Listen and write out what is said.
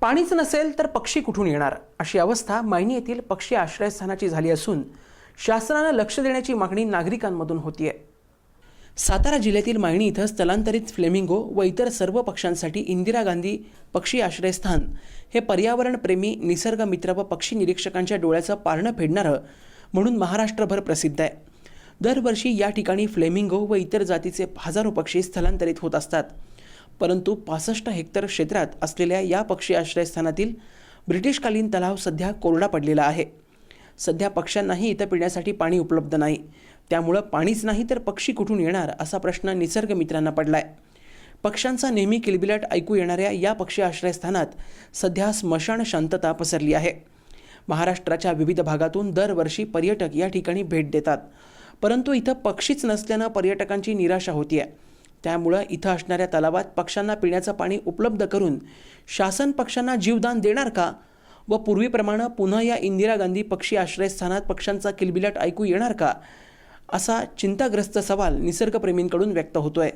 पाणीच नसेल तर पक्षी कुठून येणार? अशी अवस्था मायनी येथील पक्षी आश्रयस्थानाची झाली असून शासनानं लक्ष देण्याची मागणी नागरिकांमधून होतीये. सातारा जिल्ह्यातील मायणी इथं स्थलांतरित फ्लेमिंगो व इतर सर्व पक्ष्यांसाठी इंदिरा गांधी पक्षी आश्रयस्थान हे पर्यावरणप्रेमी निसर्गमित्र व पक्षी निरीक्षकांच्या डोळ्याचं पारणं फेडणारं म्हणून महाराष्ट्रभर प्रसिद्ध आहे. दरवर्षी या ठिकाणी फ्लेमिंगो व इतर जातीचे हजारो पक्षी स्थलांतरित होत असतात. परंतु पासष्ट हेक्टर क्षेत्रात असलेल्या या पक्षी आश्रयस्थानातील ब्रिटिशकालीन तलाव सध्या कोरडा पडलेला आहे. सध्या पक्ष्यांनाही इथं पिण्यासाठी पाणी उपलब्ध नाही. त्यामुळं पाणीच नाही तर पक्षी कुठून येणार असा प्रश्न निसर्ग मित्रांना पडला पडलाय. पक्ष्यांचा नेहमी किलबिलाट ऐकू येणाऱ्या या पक्षी आश्रयस्थानात सध्या स्मशान शांतता पसरली आहे. महाराष्ट्राच्या विविध भागातून दरवर्षी पर्यटक या ठिकाणी भेट देतात. परंतु इथं पक्षीच नसल्यानं पर्यटकांची निराशा होती आहे त्यामुळं इथं असणाऱ्या तलावात पक्ष्यांना पिण्याचं पाणी उपलब्ध करून शासन पक्ष्यांना जीवदान देणार का? व पूर्वीप्रमाणे पुन्हा या इंदिरा गांधी पक्षी आश्रयस्थानात पक्ष्यांचा किलबिलाट ऐकू येणार का? असा चिंताग्रस्त सवाल निसर्गप्रेमींकडून व्यक्त होतोय.